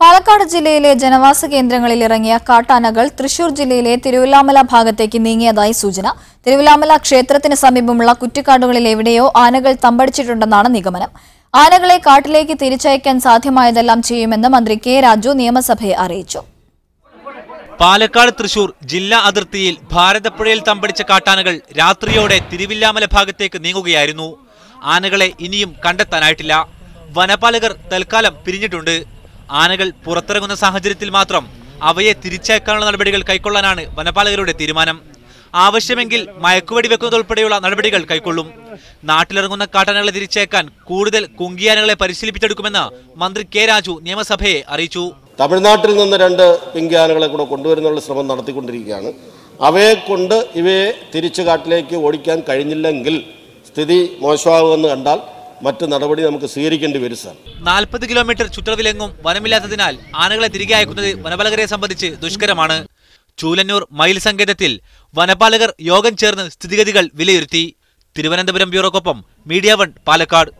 പാലക്കാട് ജില്ലയിലെ ജനവാസ കേന്ദ്രങ്ങളിൽ ഇറങ്ങിയ കാട്ടാനകൾ തൃശൂർ ജില്ലയിലെ തിരുവല്ലാമല ഭാഗത്തേക്ക് നീങ്ങിയതായി സൂചന. തിരുവല്ലാമല ക്ഷേത്രത്തിന് സമീപമുള്ള കുറ്റിക്കാടുകളിൽ എവിടെയോ ആനകൾ തമ്പടിച്ചിട്ടുണ്ടെന്നാണ് നിഗമനം. ആനകളെ കാട്ടിലേക്ക് തിരിച്ചയക്കാൻ സാധ്യമായതെല്ലാം ചെയ്യുമെന്ന് മന്ത്രി കെ രാജു നിയമസഭയെ അറിയിച്ചു. പാലക്കാട് തൃശൂർ ജില്ലാ അതിർത്തിയിൽ ഭാരതപ്പുഴയിൽ തമ്പടിച്ച കാട്ടാനകൾ രാത്രിയോടെ തിരുവില്ലാമല ഭാഗത്തേക്ക് നീങ്ങുകയായിരുന്നു. ആനകളെ ഇനിയും കണ്ടെത്താനായിട്ടില്ല. വനപാലകർ തൽക്കാലം പിരിഞ്ഞിട്ടുണ്ട്. ആനകൾ പുറത്തിറങ്ങുന്ന സാഹചര്യത്തിൽ മാത്രം അവയെ തിരിച്ചയക്കാനുള്ള നടപടികൾ കൈക്കൊള്ളാനാണ് വനപാലകരുടെ തീരുമാനം. ആവശ്യമെങ്കിൽ മയക്കുവെടി വെക്കുന്നതുൾപ്പെടെയുള്ള നടപടികൾ കൈക്കൊള്ളും. നാട്ടിലിറങ്ങുന്ന കാട്ടാനകളെ തിരിച്ചേക്കാൻ കൂടുതൽ കുങ്കിയാനകളെ പരിശീലിപ്പിച്ചെടുക്കുമെന്ന് മന്ത്രി കെ രാജു നിയമസഭയെ അറിയിച്ചു. തമിഴ്നാട്ടിൽ നിന്ന് രണ്ട് പിങ്കിയാനകളെ കൂടെ കൊണ്ടുവരുന്നുള്ള ശ്രമം നടത്തിക്കൊണ്ടിരിക്കുകയാണ്. അവയെ കൊണ്ട് ഇവയെ തിരിച്ചു കാട്ടിലേക്ക് ഓടിക്കാൻ കഴിഞ്ഞില്ലെങ്കിൽ സ്ഥിതി മോശമാകുമെന്ന് കണ്ടാൽ മറ്റ് നടപടി നമുക്ക് സ്വീകരിക്കേണ്ടി വരും സാർ. നാൽപ്പത് കിലോമീറ്റർ ചുറ്റളവിലെങ്ങും വനമില്ലാത്തതിനാൽ ആനകളെ തിരികെ അയക്കുന്നത് വനപാലകരെ സംബന്ധിച്ച് ദുഷ്കരമാണ്. ചൂലന്നൂർ മയിൽ സങ്കേതത്തിൽ വനപാലകർ യോഗം ചേർന്ന് സ്ഥിതിഗതികൾ വിലയിരുത്തി. തിരുവനന്തപുരം ബ്യൂറോക്കൊപ്പം മീഡിയ വൺ പാലക്കാട്.